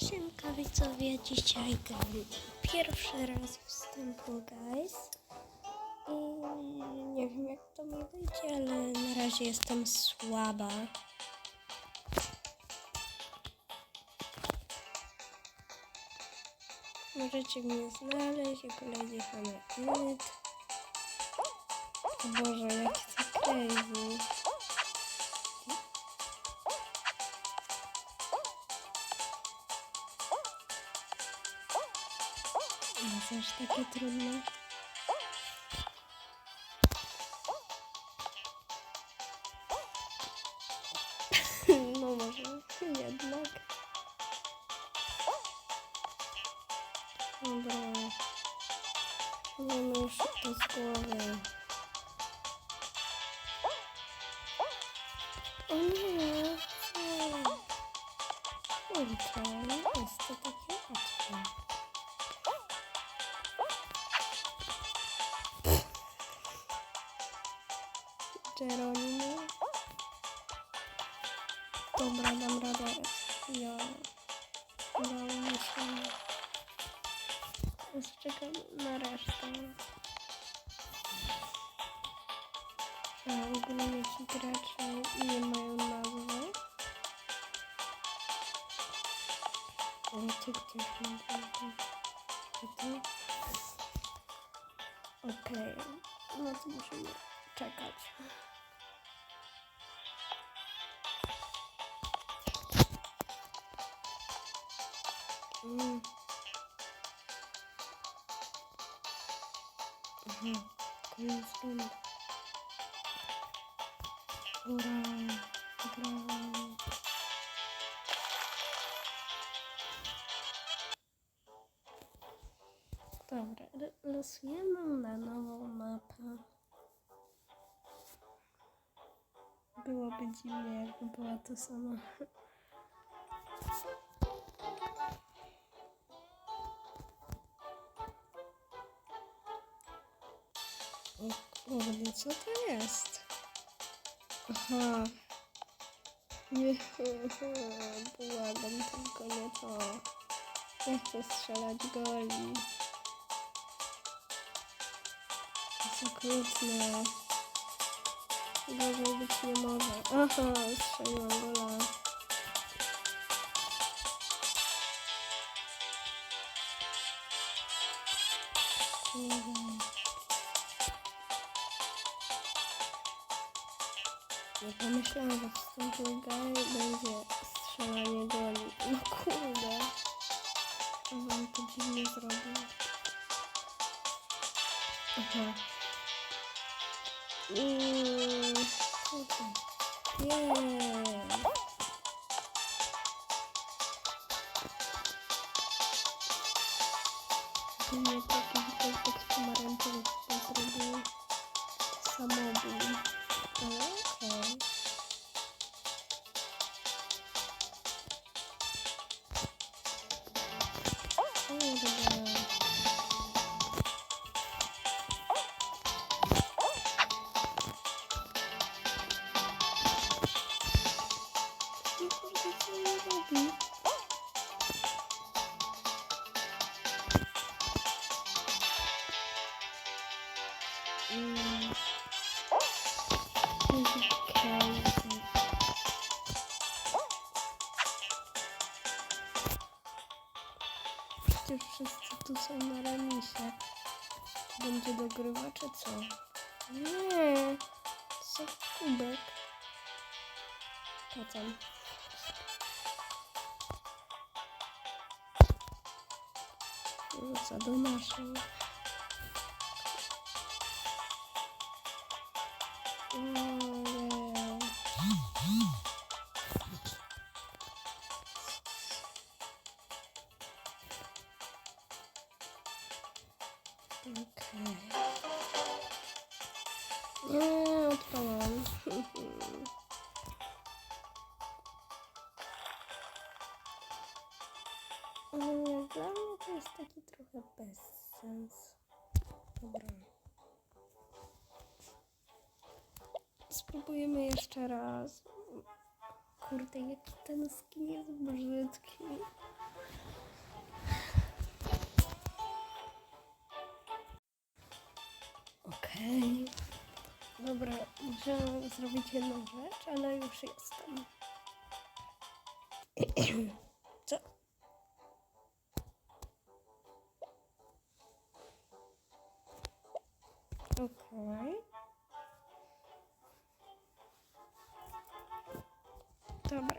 Siemka widzowie, dzisiaj pierwszy raz w Stample Guys i nie wiem jak to mi wyjdzie, ale na razie jestem słaba. Możecie mnie znaleźć jako Lady. O Boże, jak to crazy. Jest aż takie trudne. No może jednak. Dobra. Mamy już to z głowy. O nie. co? Kurczę, Geronimo. Dobra, dam radę. Ja. Się. Teraz czekam na resztę. A ogólnie ci gracze nie mają nazwy. O, tu ktoś ma nazwę. Okej. No to musimy czekać. Mm. Aha, koniec rundy. Ura, wygrałam. Dobra, l- losujemy na nową mapę. Byłoby dziwnie, jakby była to O kurde, co to jest? Aha. Nie, błagam, tylko nie to. Nie chcę strzelać goli. Jest okrutne. Gorzej być nie może. Aha, strzeliłam gola. Nie pomyślałam, że w Stumble Guy będzie strzelanie goli. No kurde. On to dziwnie zrobił. Aha. Mm, kurde. Nie. Przecież wszyscy tu są na remisie. Będzie dogrywa czy co? Nie. Co kubek? Pacam. Wrócę do naszej. Ojej. Okej. Nie, odpalam. trochę bez sens. Dobra. Spróbujemy jeszcze raz. Kurde, jaki ten skin jest brzydki. Okej. Okay. Dobra, muszę zrobić jedną rzecz, ale już jestem. Okej. Dobra.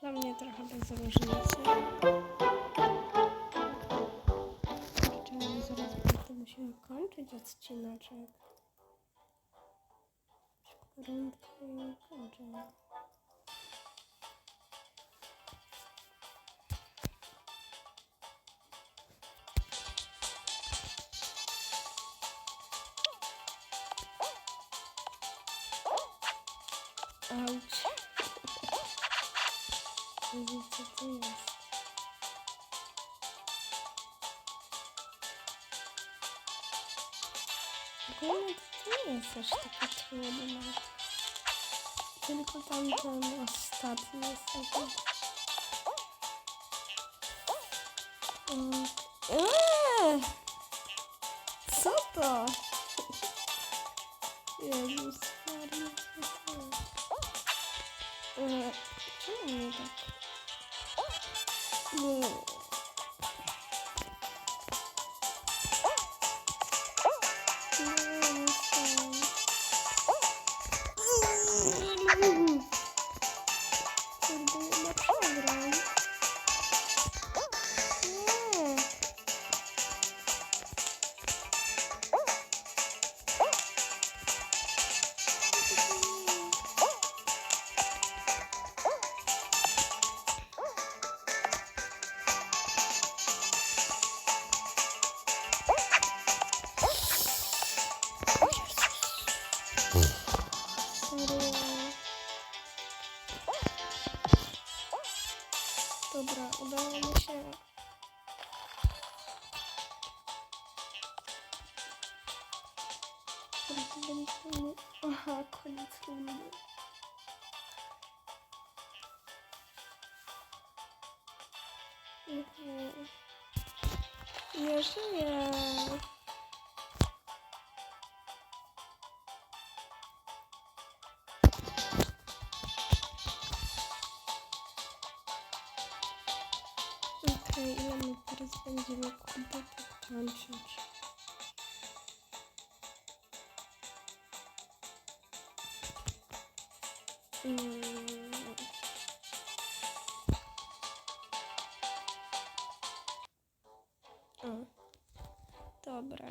Dla mnie trochę bez różnicy. Kurczę, zaraz będę musimy kończyć odcineczek. Szybko rundkę i kończę. Auć. Jezu, co to jest? Ogólnie to nie jest aż takie trudne. Tylko tamten ostatni jest taki... Mm. Dobra, udało mi się. Aha, koniec rundy. Mhm. Nie żyję. Okej, ile my teraz będziemy kurde tak tańczyć? Mm. O, dobra.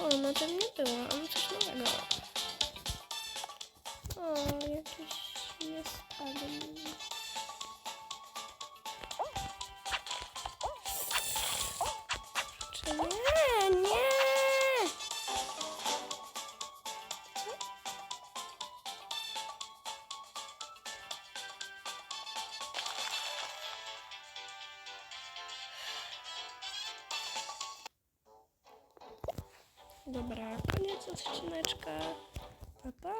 O, na tym nie było, ale coś nowego. O, jakiś jest admin. Dobra, koniec odcineczka. Pa, pa.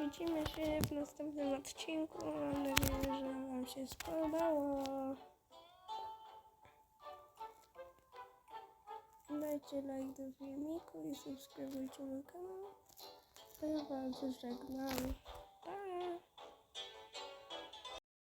Widzimy się w następnym odcinku. Mam nadzieję, że Wam się spodobało. Dajcie like do filmiku i subskrybujcie mój kanał. To ja Was żegnam.